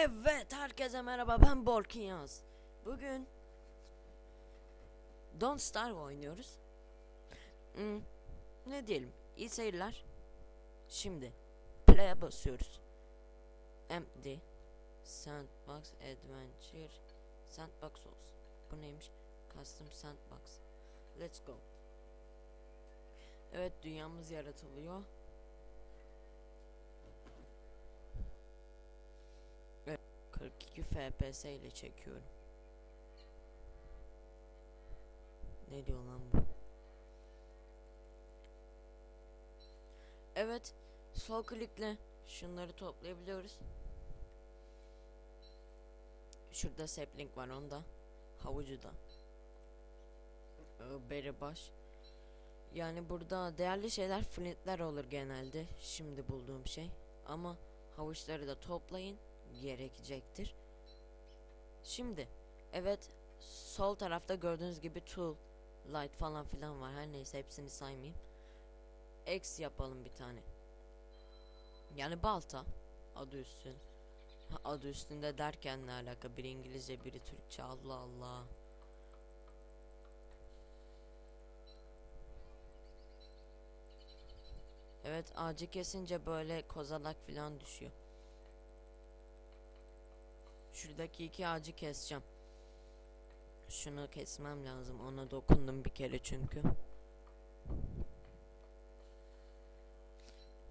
Evet, herkese merhaba. Ben Borkin Yaz. Bugün Don't Starve oynuyoruz. Hmm, ne diyelim? İyi seyirler. Şimdi play'e basıyoruz. Empty Sandbox Adventure Sandbox olsun. Bu neymiş? Custom Sandbox. Let's go. Evet, dünyamız yaratılıyor. 42 FPS ile çekiyorum. Ne diyor lan bu? Evet, sol klikle şunları toplayabiliyoruz. Şurada sapling var onda. Havucu da. Ee, Beri baş. Yani burada değerli şeyler flintler olur genelde. Şimdi bulduğum şey. Ama havuçları da toplayın gerekecektir. Şimdi evet sol tarafta gördüğünüz gibi tool light falan filan var. Her neyse hepsini saymayayım. X yapalım bir tane. Yani balta adı üstün. Adı üstünde derken ne alaka? Biri İngilizce, biri Türkçe. Allah Allah. Evet ağacı kesince böyle kozalak filan düşüyor. Şuradaki iki ağacı keseceğim. Şunu kesmem lazım. Ona dokundum bir kere çünkü.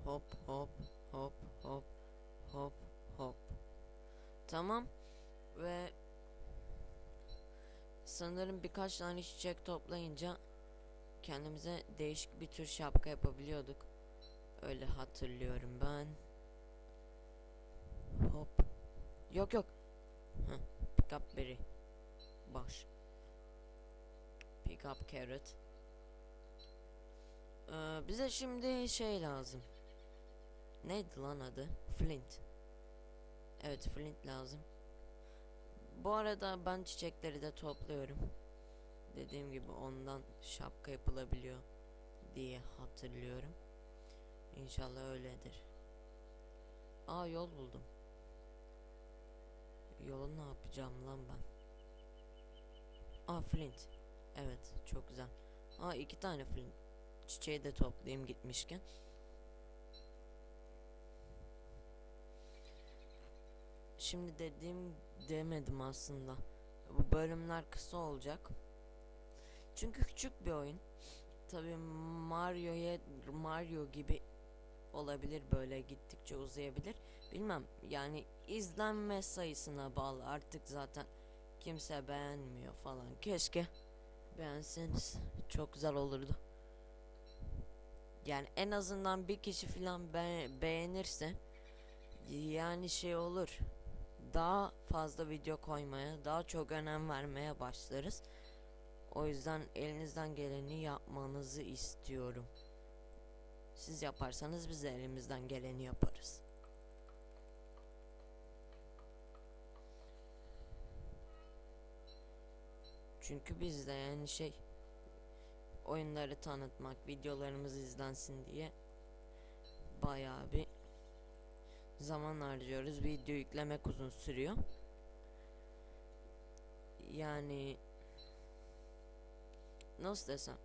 Hop hop hop hop hop hop. Tamam. Ve sanırım birkaç tane çiçek toplayınca kendimize değişik bir tür şapka yapabiliyorduk. Öyle hatırlıyorum ben. Hop. Yok yok. Pick up berry. Baş. Pick up carrot. Ee, bize şimdi şey lazım. Neydi lan adı? Flint. Evet flint lazım. Bu arada ben çiçekleri de topluyorum. Dediğim gibi ondan şapka yapılabiliyor diye hatırlıyorum. İnşallah öyledir. Aa yol buldum. Yolu ne yapacağım lan ben? Aa flint. Evet çok güzel. Aa iki tane flint. Çiçeği de toplayayım gitmişken. Şimdi dediğim demedim aslında. Bu bölümler kısa olacak. Çünkü küçük bir oyun. Tabii Mario'ya Mario gibi olabilir böyle gittikçe uzayabilir. Bilmem yani izlenme sayısına bağlı artık zaten kimse beğenmiyor falan. Keşke beğenseniz çok güzel olurdu. Yani en azından bir kişi falan be beğenirse yani şey olur. Daha fazla video koymaya, daha çok önem vermeye başlarız. O yüzden elinizden geleni yapmanızı istiyorum. Siz yaparsanız biz de elimizden geleni yaparız. Çünkü biz de yani şey oyunları tanıtmak, videolarımız izlensin diye bayağı bir zaman harcıyoruz. Video yüklemek uzun sürüyor. Yani nasıl desem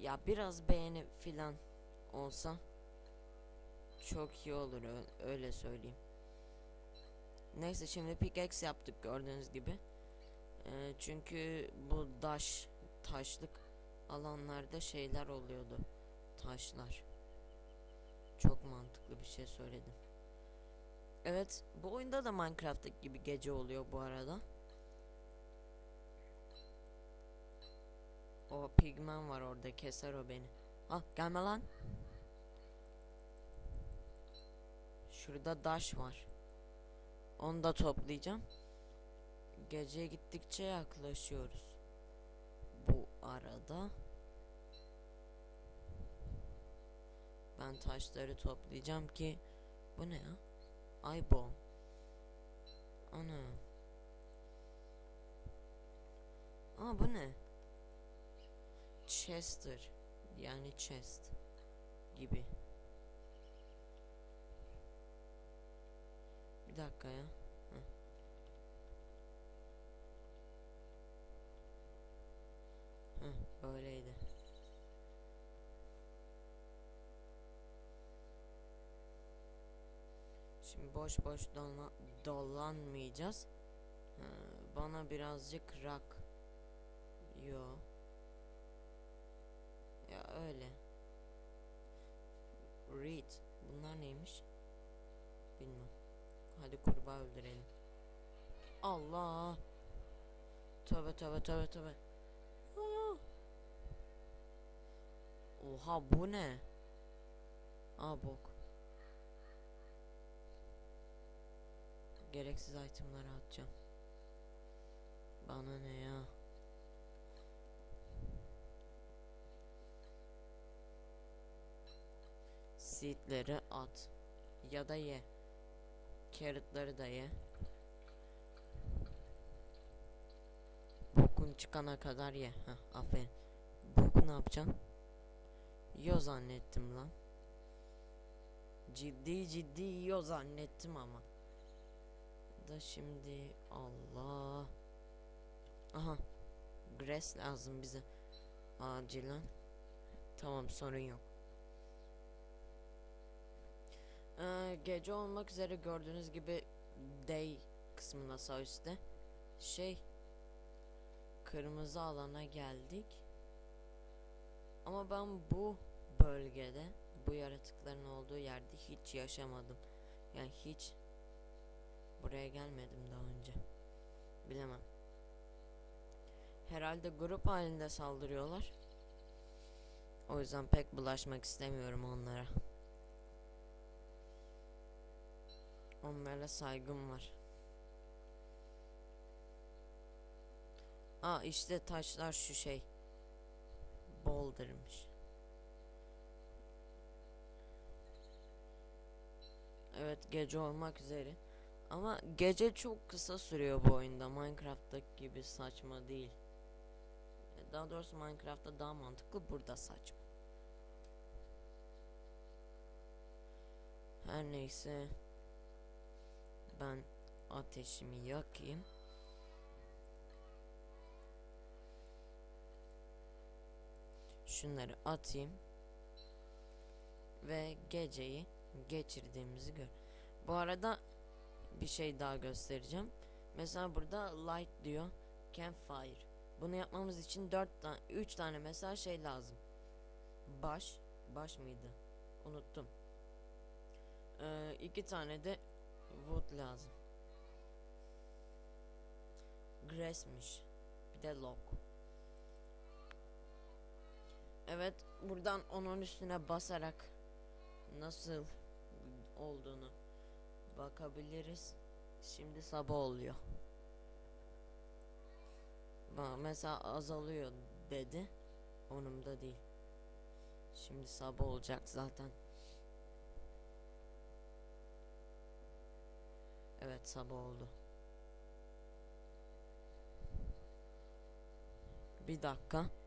ya biraz beğeni filan olsa çok iyi olur öyle söyleyeyim. Neyse şimdi pickaxe yaptık gördüğünüz gibi. Ee, çünkü bu daş taşlık alanlarda şeyler oluyordu. Taşlar. Çok mantıklı bir şey söyledim. Evet, bu oyunda da Minecraft'taki gibi gece oluyor bu arada. O pigmen var orada keser o beni. Ah gelme lan. Şurada daş var. Onu da toplayacağım. Gece gittikçe yaklaşıyoruz. Bu arada ben taşları toplayacağım ki bu ne ya? Aybo. Ana. Aa bu ne? Chester yani chest gibi. Bir dakika ya. Heh, öyleydi. Şimdi boş boş dola- dolanmayacağız. Ha, bana birazcık rak. Yo. Ya öyle. Read. Bunlar neymiş? Bilmem. Hadi kurbağa öldürelim. Allah. Tövbe tövbe tövbe tövbe. Aa. Oha bu ne? Aa bok. Gereksiz itemları atacağım. Bana ne ya? Seedleri at. Ya da ye. Carrotları da ye. Bokun çıkana kadar ye. Heh, aferin. Boku ne yapacaksın? Yiyor zannettim lan. Ciddi ciddi yiyor zannettim ama. Da şimdi Allah. Aha. Grass lazım bize. Acilen. Tamam sorun yok. Ee, gece olmak üzere gördüğünüz gibi day kısmında sağ üstte şey kırmızı alana geldik. Ama ben bu bölgede bu yaratıkların olduğu yerde hiç yaşamadım. Yani hiç buraya gelmedim daha önce. Bilemem. Herhalde grup halinde saldırıyorlar. O yüzden pek bulaşmak istemiyorum onlara. Onlara saygım var. Aa işte taşlar şu şey. Boulder'mış. Evet gece olmak üzere. Ama gece çok kısa sürüyor bu oyunda. Minecraft'taki gibi saçma değil. Daha doğrusu Minecraft'ta daha mantıklı burada saçma. Her neyse. Ben ateşimi yakayım. Şunları atayım. Ve geceyi geçirdiğimizi gör. Bu arada bir şey daha göstereceğim. Mesela burada light diyor. Campfire. Bunu yapmamız için 4 tane 3 tane mesela şey lazım. Baş, baş mıydı? Unuttum. Ee, iki tane de wood lazım. Grass'miş. Bir de log. Evet, buradan onun üstüne basarak nasıl olduğunu bakabiliriz. Şimdi sabah oluyor. Mesela azalıyor dedi. Onumda değil. Şimdi sabah olacak zaten. Evet sabah oldu. Bir dakika.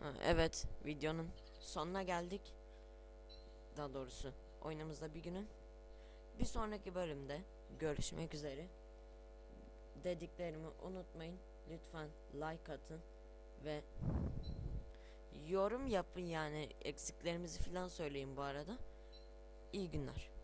Ha, evet videonun sonuna geldik. Daha doğrusu oyunumuzda bir günün. Bir sonraki bölümde görüşmek üzere. Dediklerimi unutmayın. Lütfen like atın ve yorum yapın yani eksiklerimizi falan söyleyin bu arada. İyi günler.